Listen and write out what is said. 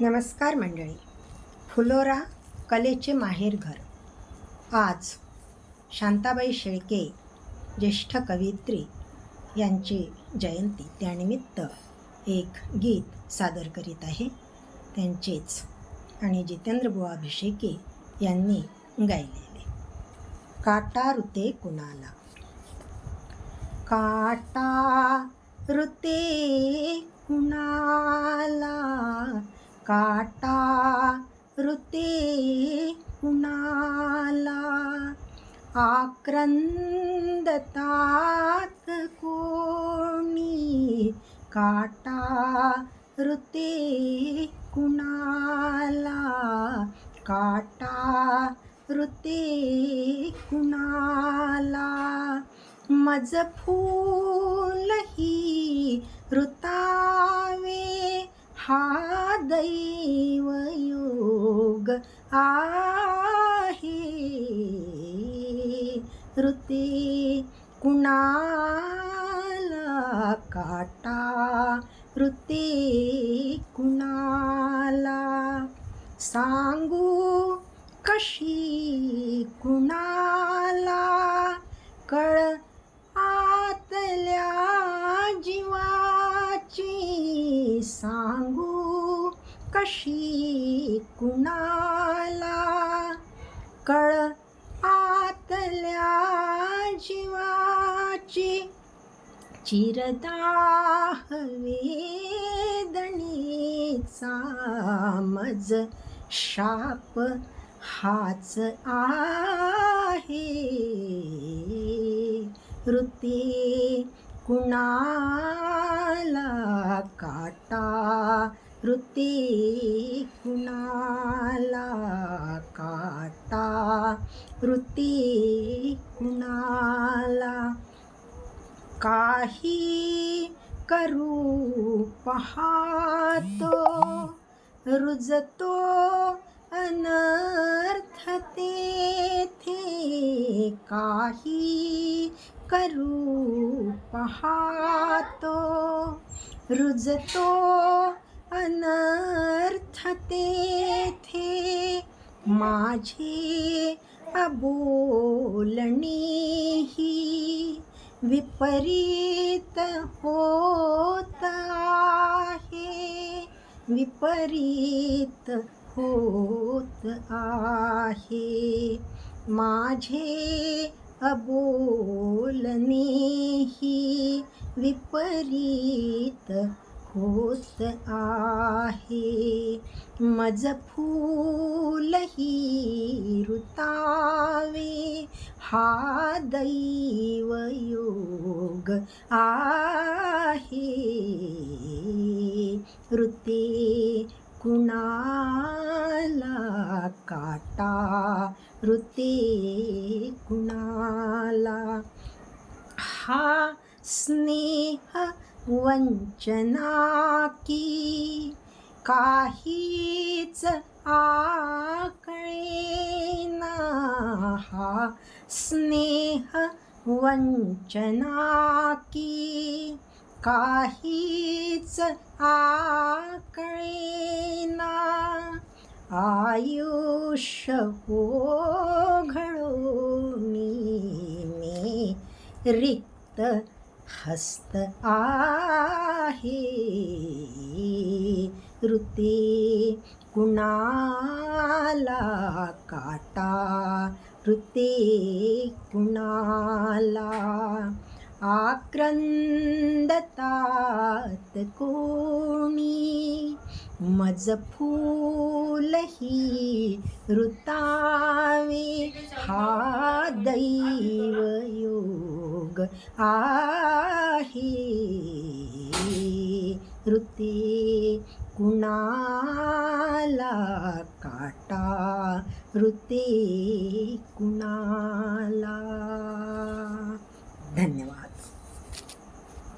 नमस्कार मंडळी. फुलोरा कलेचे माहेरघर आज शांताबाई शेळके ज्येष्ठ कवयित्री यांची जयंती. त्यानिमित्त एक गीत सादर करीत आहे. त्यांचेच आणि जितेंद्र बुवा अभिषेके यांनी गायलेले. काटा ऋते कुणाला? काटा ऋते कुणा काटा ऋते कुणाला? आक्रंदतात कोणी? काटा ऋते कुणाला? काटा ऋते कुणाला? मज फूलही ऋतावे हा दैवयोग आहे. ऋते कुणाला काटा? ऋते कुणाला? सांगू कशी कुणाला? कळ आतल्या जीवाची सांगू कशी कुणाला कळ आतल्या जीवाची चिरदाह वेदणीचा मज शाप हाच आहे. ऋते कुणाला काटा कृती कुणाला काटा? कृती कुणाला काही करू पाहतो? रुजतो अनर्थ तेथे काही करू पाहतो? रुजतो अनर्थ तेथे माझे अबोलणीही विपरीत होत आहे. विपरीत होत आहे. माझे अबोलणेही विपरीत होत आहे. मज फूलही ऋतावे हा दैव योग आहे. ऋते कुणाला काटा? ऋते कुणाला? हा स्नेह वंचना की काहीच आकळेना हा स्नेह वंचना की काहीच आकळेना आयुष्य ओघळूनी मी रिक्त हस्त आहे. ऋते कुणाला काटा? ऋते कुणाला आक्रंदतात कोणी? मज फूलही ऋतावे. हा दैव मग आही. ऋते कुणाला काटा? ऋते कुणाला? धन्यवाद.